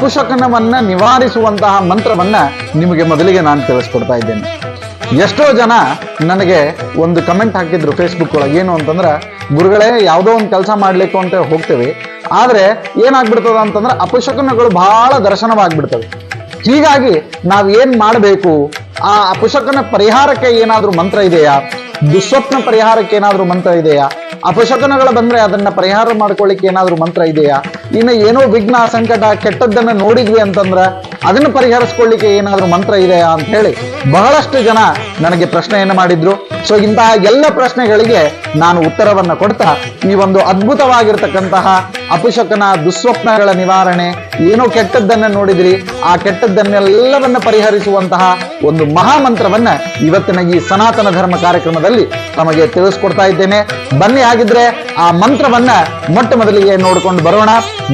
ಅಪಶಕನವನ್ನ ನಿವಾರಿಸುವಂತಹ ಮಂತ್ರವನ್ನ ನಿಮಗೆ ಮೊದಲಿಗೆ ನಾನು ತಿಳಿಸ್ಕೊಡ್ತಾ ಇದ್ದೇನೆ. ಎಷ್ಟೋ ಜನ ನನಗೆ ಒಂದು ಕಮೆಂಟ್ ಹಾಕಿದ್ರು ಫೇಸ್ಬುಕ್ ಒಳಗೆ, ಏನು ಅಂತಂದ್ರೆ, ಗುರುಗಳೇ, ಯಾವುದೋ ಒಂದು ಕೆಲಸ ಮಾಡ್ಲಿಕ್ಕೆ ಅಂತ ಹೋಗ್ತೇವೆ, ಆದರೆ ಏನಾಗ್ಬಿಡ್ತದ ಅಂತಂದ್ರೆ ಅಪಶಕನಗಳು ಬಹಳ ದರ್ಶನವಾಗ್ಬಿಡ್ತವೆ. ಹೀಗಾಗಿ ನಾವ್ ಏನ್ ಮಾಡಬೇಕು? ಆ ಅಪಶಕನ ಪರಿಹಾರಕ್ಕೆ ಏನಾದ್ರೂ ಮಂತ್ರ ಇದೆಯಾ? ದುಸ್ವಪ್ನ ಪರಿಹಾರಕ್ಕೆ ಏನಾದ್ರೂ ಮಂತ್ರ ಇದೆಯಾ? ಅಪಶಕನಗಳು ಬಂದ್ರೆ ಅದನ್ನ ಪರಿಹಾರ ಮಾಡ್ಕೊಳ್ಳಿಕ್ಕೆ ಏನಾದ್ರೂ ಮಂತ್ರ ಇದೆಯಾ? ಇನ್ನು ಏನೋ ವಿಘ್ನ ಸಂಕಟ ಕೆಟ್ಟದ್ದನ್ನ ನೋಡಿದ್ವಿ ಅಂತಂದ್ರ ಅದನ್ನ ಪರಿಹರಿಸ್ಕೊಳ್ಳಿಕ್ಕೆ ಏನಾದರೂ ಮಂತ್ರ ಇದೆಯಾ ಅಂತ ಹೇಳಿ ಬಹಳಷ್ಟು ಜನ ನನಗೆ ಪ್ರಶ್ನೆಯನ್ನು ಮಾಡಿದ್ರು. ಸೊ ಇಂತಹ ಎಲ್ಲ ಪ್ರಶ್ನೆಗಳಿಗೆ ನಾನು ಉತ್ತರವನ್ನು ಕೊಡ್ತಾ ಈ ಒಂದು ಅದ್ಭುತವಾಗಿರ್ತಕ್ಕಂತಹ ಅಪಶಕನ ದುಸ್ವಪ್ನಗಳ ನಿವಾರಣೆ, ಏನೋ ಕೆಟ್ಟದ್ದನ್ನ ನೋಡಿದ್ರಿ, ಆ ಕೆಟ್ಟದ್ದನ್ನೆಲ್ಲವನ್ನ ಪರಿಹರಿಸುವಂತಹ ಒಂದು ಮಹಾಮಂತ್ರವನ್ನ ಇವತ್ತಿನ ಈ ಸನಾತನ ಧರ್ಮ ಕಾರ್ಯಕ್ರಮದಲ್ಲಿ ತಮಗೆ ತಿಳಿಸ್ಕೊಡ್ತಾ ಇದ್ದೇನೆ. ಬನ್ನಿ ಆಗಿದ್ರೆ ಆ ಮಂತ್ರವನ್ನ ಮೊಟ್ಟ ಮೊದಲಿಗೆ ನೋಡ್ಕೊಂಡು ಬರೋಣ.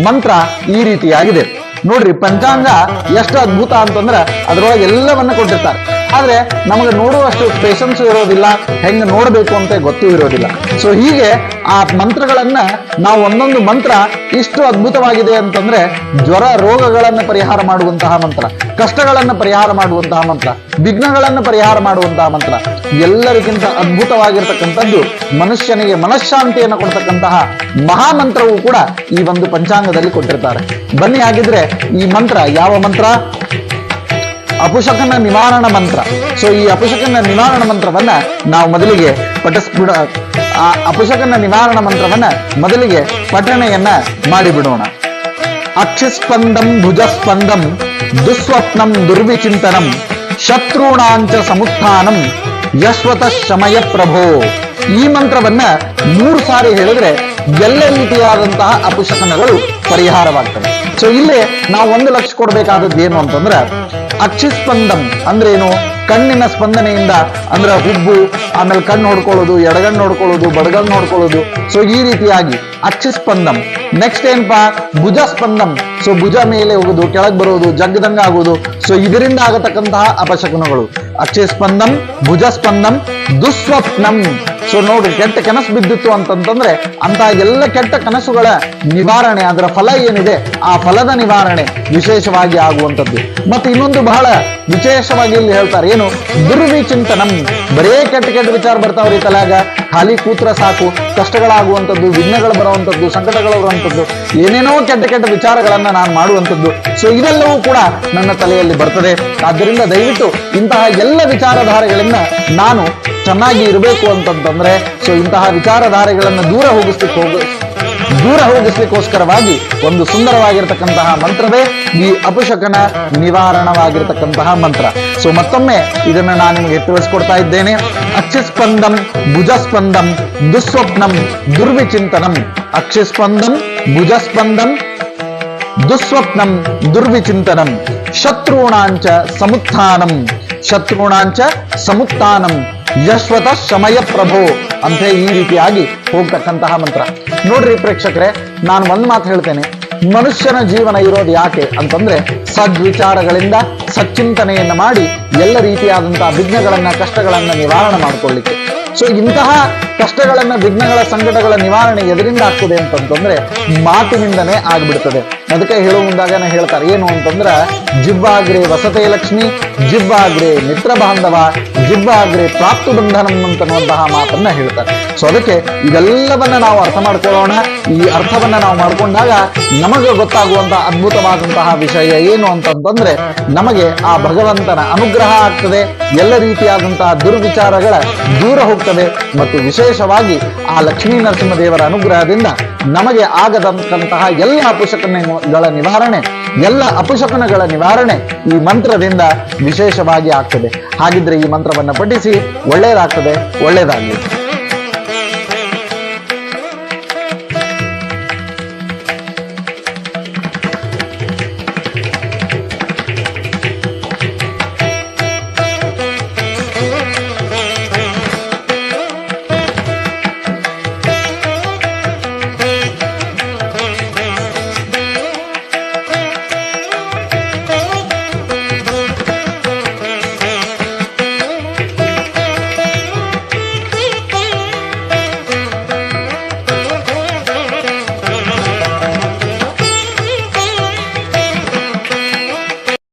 ಮಂತ್ರ ಈ ರೀತಿಯಾಗಿದೆ. ನೋಡ್ರಿ ಪಂಚಾಂಗ ಎಷ್ಟು ಅದ್ಭುತ ಅಂತಂದ್ರ ಅದರೊಳಗೆ ಎಲ್ಲವನ್ನ ಕೊಟ್ಟಿರ್ತಾರೆ. ಆದ್ರೆ ನಮಗೆ ನೋಡುವಷ್ಟು ಪೇಷನ್ಸ್ ಇರೋದಿಲ್ಲ, ಹೆಂಗ್ ನೋಡ್ಬೇಕು ಅಂತ ಗೊತ್ತೂ ಇರೋದಿಲ್ಲ. ಸೊ ಹೀಗೆ ಆ ಮಂತ್ರಗಳನ್ನ ನಾವು ಒಂದೊಂದು ಮಂತ್ರ ಇಷ್ಟು ಅದ್ಭುತವಾಗಿದೆ ಅಂತಂದ್ರೆ ಜ್ವರ ರೋಗಗಳನ್ನ ಪರಿಹಾರ ಮಾಡುವಂತಹ ಮಂತ್ರ, ಕಷ್ಟಗಳನ್ನ ಪರಿಹಾರ ಮಾಡುವಂತಹ ಮಂತ್ರ, ವಿಘ್ನಗಳನ್ನ ಪರಿಹಾರ ಮಾಡುವಂತಹ ಮಂತ್ರ, ಎಲ್ಲರಿಗಿಂತ ಅದ್ಭುತವಾಗಿರ್ತಕ್ಕಂಥದ್ದು ಮನುಷ್ಯನಿಗೆ ಮನಃಶಾಂತಿಯನ್ನು ಕೊಡ್ತಕ್ಕಂತಹ ಮಹಾಮಂತ್ರವೂ ಕೂಡ ಈ ಒಂದು ಪಂಚಾಂಗದಲ್ಲಿ ಕೊಟ್ಟಿರ್ತಾರೆ. ಬನ್ನಿ ಆಗಿದ್ರೆ ಈ ಮಂತ್ರ ಯಾವ ಮಂತ್ರ? ಅಪುಷಕನ ನಿವಾರಣ ಮಂತ್ರ. ಸೊ ಈ ಅಪುಷಕನ ನಿವಾರಣ ಮಂತ್ರವನ್ನ ನಾವು ಮೊದಲಿಗೆ ಪಠಿಸ್ಬಿಡ ಆ ಅಪುಷಕನ ನಿವಾರಣ ಮಂತ್ರವನ್ನ ಮೊದಲಿಗೆ ಪಠಣೆಯನ್ನ ಮಾಡಿಬಿಡೋಣ. ಅಕ್ಷಿಸ್ಪಂದಂ ಭುಜಸ್ಪಂದಂ ದುಸ್ವಪ್ನಂ ದುರ್ವಿಚಿಂತನಂ ಶತ್ರುಣಾಂಚ ಸಮುತ್ಥಾನಂ ಯಶ್ವತ ಶಮಯ ಪ್ರಭೋ. ಈ ಮಂತ್ರವನ್ನ ಮೂರು ಸಾರಿ ಹೇಳಿದ್ರೆ ಎಲ್ಲ ರೀತಿಯಾದಂತಹ ಅಪುಶಕನಗಳು ಪರಿಹಾರವಾಗ್ತವೆ. ಸೊ ಇಲ್ಲಿ ನಾವು ಒಂದು ಲಕ್ಷ ಕೊಡಬೇಕಾದದ್ದು ಏನು ಅಂತಂದ್ರೆ, ಅಕ್ಷಿ ಸ್ಪಂದಂ ಅಂದ್ರೆ ಏನು? ಕಣ್ಣಿನ ಸ್ಪಂದನೆಯಿಂದ ಅಂದ್ರೆ ಹುಬ್ಬು, ಆಮೇಲೆ ಕಣ್ಣು ಹೊಡ್ಕೊಳ್ಳೋದು ಎಡಗಣ್ಣು ಹೊಡ್ಕೊಳ್ಳೋದು ಬಡಗಣ್ಣು ಹೊಡ್ಕೊಳ್ಳೋದು ಸೊ ಈ ರೀತಿಯಾಗಿ ಅಕ್ಷಿ ಸ್ಪಂದಂ. ನೆಕ್ಸ್ಟ್ ಏನಪ್ಪಾ? ಭುಜ ಸ್ಪಂದಂ. ಸೊ ಭುಜ ಮೇಲೆ ಹೋಗೋದು, ಕೆಳಗೆ ಬರೋದು, ಜಗ್ಗದಂಗ ಆಗೋದು. ಸೊ ಇದರಿಂದ ಆಗತಕ್ಕಂತಹ ಅಕ್ಷಿ ಸ್ಪಂದಂ, ಭುಜ ಸ್ಪಂದಂ, ದುಸ್ವಪ್ನಂ. ಸೊ ನೋಡ್ರಿ, ಕೆಟ್ಟ ಕನಸು ಬಿದ್ದಿತ್ತು ಅಂತಂತಂದ್ರೆ ಅಂತ ಎಲ್ಲ ಕೆಟ್ಟ ಕನಸುಗಳ ನಿವಾರಣೆ, ಅದರ ಫಲ ಏನಿದೆ, ಆ ಫಲದ ನಿವಾರಣೆ ವಿಶೇಷವಾಗಿ ಆಗುವಂಥದ್ದು. ಮತ್ತೆ ಇನ್ನೊಂದು ಬಹಳ ವಿಶೇಷವಾಗಿ ಇಲ್ಲಿ ಹೇಳ್ತಾರೆ, ಏನು? ದುರ್ವಿಚಿಂತನಂ. ಬರೇ ಕೆಟ್ಟ ಕೆಟ್ಟ ವಿಚಾರ ಬರ್ತಾವ್ರಿ ತಲೆಯಾಗ. ಖಾಲಿ ಕೂತ್ರ ಸಾಕು, ಕಷ್ಟಗಳಾಗುವಂಥದ್ದು, ವಿಘ್ನಗಳು ಬರುವಂಥದ್ದು, ಸಂಕಟಗಳು ಬರುವಂಥದ್ದು, ಏನೇನೋ ಕೆಟ್ಟ ಕೆಟ್ಟ ವಿಚಾರಗಳನ್ನ ನಾನು ಮಾಡುವಂಥದ್ದು. ಸೊ ಇದೆಲ್ಲವೂ ಕೂಡ ನನ್ನ ತಲೆಯಲ್ಲಿ ಬರ್ತದೆ. ಆದ್ದರಿಂದ ದಯವಿಟ್ಟು ಇಂತಹ ಎಲ್ಲ ವಿಚಾರಧಾರೆಗಳನ್ನ ನಾನು ಚೆನ್ನಾಗಿ ಇರಬೇಕು ಅಂತಂತಂದ್ರೆ ಸೊ ಇಂತಹ ವಿಚಾರಧಾರೆಗಳನ್ನು ದೂರ ಹೋಗಿಸ್ಲಿಕ್ಕೆ ಹೋಗ, ದೂರ ಹೋಗಿಸ್ಲಿಕ್ಕೋಸ್ಕರವಾಗಿ ಒಂದು ಸುಂದರವಾಗಿರ್ತಕ್ಕಂತಹ ಮಂತ್ರವೇ ಈ ಅಪಶಕನ ನಿವಾರಣವಾಗಿರ್ತಕ್ಕಂತಹ ಮಂತ್ರ. ಸೊ ಮತ್ತೊಮ್ಮೆ ಇದನ್ನು ನಾನು ನಿಮಗೆ ತಿಳಿಸ್ಕೊಡ್ತಾ ಇದ್ದೇನೆ. ಅಕ್ಷಿಸ್ಪಂದಂ ಭುಜಸ್ಪಂದಂ ದುಸ್ವಪ್ನಂ ದುರ್ವಿಚಿಂತನಂ. ಅಕ್ಷಿಸ್ಪಂದಂ ಭುಜಸ್ಪಂದಂ ದುಸ್ವಪ್ನಂ ದುರ್ವಿಚಿಂತನಂ. ಶತ್ರುಣಾಂಚ ಸಮುತ್ಥಾನಂ. ಶತ್ರುಣಾಂಚ ಸಮುತ್ಥಾನಂ. ಯಶ್ವತ ಸಮಯ ಪ್ರಭು ಅಂತ ಈ ರೀತಿಯಾಗಿ ಹೋಗ್ತಕ್ಕಂತಹ ಮಂತ್ರ. ನೋಡ್ರಿ ಪ್ರೇಕ್ಷಕರೇ, ನಾನು ಒಂದ್ ಮಾತು ಹೇಳ್ತೇನೆ. ಮನುಷ್ಯನ ಜೀವನ ಇರೋದು ಯಾಕೆ ಅಂತಂದ್ರೆ ಸದ್ವಿಚಾರಗಳಿಂದ ಸಚ್ಚಿಂತನೆಯನ್ನ ಮಾಡಿ ಎಲ್ಲ ರೀತಿಯಾದಂತಹ ವಿಘ್ನಗಳನ್ನ, ಕಷ್ಟಗಳನ್ನ ನಿವಾರಣೆ ಮಾಡಿಕೊಳ್ಳಿಕ್ಕೆ. ಸೊ ಇಂತಹ ಕಷ್ಟಗಳನ್ನ, ವಿಘ್ನಗಳ ಸಂಕಟಗಳ ನಿವಾರಣೆ ಎದರಿಂದ ಆಗ್ತದೆ ಅಂತಂತಂದ್ರೆ ಮಾತಿನಿಂದನೇ ಆಗ್ಬಿಡ್ತದೆ. ಅದಕ್ಕೆ ಹೇಳುವ ಮುಂದಾಗನೇ ಹೇಳ್ತಾರೆ, ಏನು ಅಂತಂದ್ರ ಜಿಬ್ಬಾಗ್ರೆ ವಸತೆ ಲಕ್ಷ್ಮಿ ಜಿಬ್ಬಾಗ್ರೆ ಮಿತ್ರ ಬಾಂಧವ, ಜಿಬ್ಬಾಗ್ರೆ ಪ್ರಾಪ್ತು ಬಂಧನಂ ಅಂತನ್ನುವಂತಹ ಮಾತನ್ನ ಹೇಳ್ತಾರೆ. ಸೊ ಅದಕ್ಕೆ ಇದೆಲ್ಲವನ್ನ ನಾವು ಅರ್ಥ ಮಾಡ್ಕೊಳ್ಳೋಣ. ಈ ಅರ್ಥವನ್ನ ನಾವು ಮಾಡ್ಕೊಂಡಾಗ ನಮಗೆ ಗೊತ್ತಾಗುವಂತಹ ಅದ್ಭುತವಾದಂತಹ ವಿಷಯ ಏನು ಅಂತಂತಂದ್ರೆ ನಮಗೆ ಆ ಭಗವಂತನ ಅನುಗ್ರಹ ಆಗ್ತದೆ, ಎಲ್ಲ ರೀತಿಯಾದಂತಹ ದುರ್ವಿಚಾರಗಳ ದೂರ ಹೋಗ್ತದೆ ಮತ್ತು ವಿಶೇಷವಾಗಿ ಆ ಲಕ್ಷ್ಮೀ ನರಸಿಂಹದೇವರ ಅನುಗ್ರಹದಿಂದ ನಮಗೆ ಆಗದಂತಹ ಎಲ್ಲ ಪುಷಕನ್ಯಗಳ ನಿವಾರಣೆ ಎಲ್ಲ ಅಪಶಕುನಗಳ ನಿವಾರಣೆ ಈ ಮಂತ್ರದಿಂದ ವಿಶೇಷವಾಗಿ ಆಗ್ತದೆ. ಹಾಗಿದ್ರೆ ಈ ಮಂತ್ರವನ್ನು ಪಠಿಸಿ ಒಳ್ಳೆಯದಾಗ್ತದೆ ಒಳ್ಳೆಯದಾಗಲಿ